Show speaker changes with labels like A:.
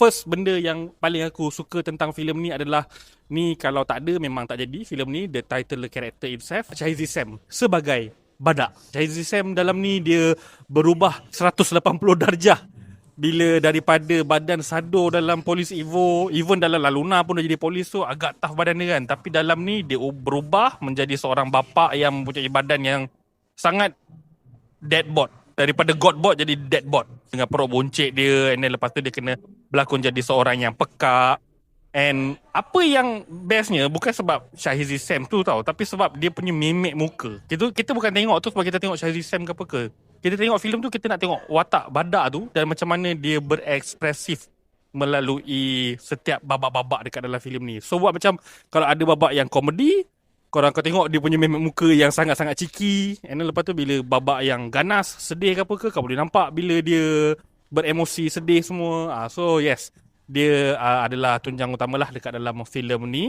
A: first benda yang paling aku suka tentang filem ni adalah ni kalau tak ada memang tak jadi filem ni the title the character itself Chahizi Sam sebagai badak. Chahizi Sam dalam ni dia berubah 180 darjah. Bila daripada badan sado dalam polis Evo even dalam Laluna pun dah jadi polis tu agak tough badan dia kan. Tapi dalam ni dia berubah menjadi seorang bapa yang mempunyai badan yang sangat deadbot daripada godbot jadi deadbot dengan perut boncek dia and then lepas tu dia kena berlakon jadi seorang yang peka and apa yang bestnya bukan sebab Syahizi Sam tu tau tapi sebab dia punya mimik muka. Kita kita bukan tengok tu sebab kita tengok Syahizi Sam ke apa ke. Kita tengok filem tu kita nak tengok watak badak tu dan macam mana dia berekspresif melalui setiap babak-babak dekat dalam filem ni. So buat macam kalau ada babak yang komedi, korang kau tengok dia punya mimik muka yang sangat-sangat ciki. And then lepas tu bila babak yang ganas, sedih ke apa ke, kau boleh nampak bila dia beremosi sedih semua. Ah, so yes, dia uh, adalah tunjang utama lah dekat dalam filem ni.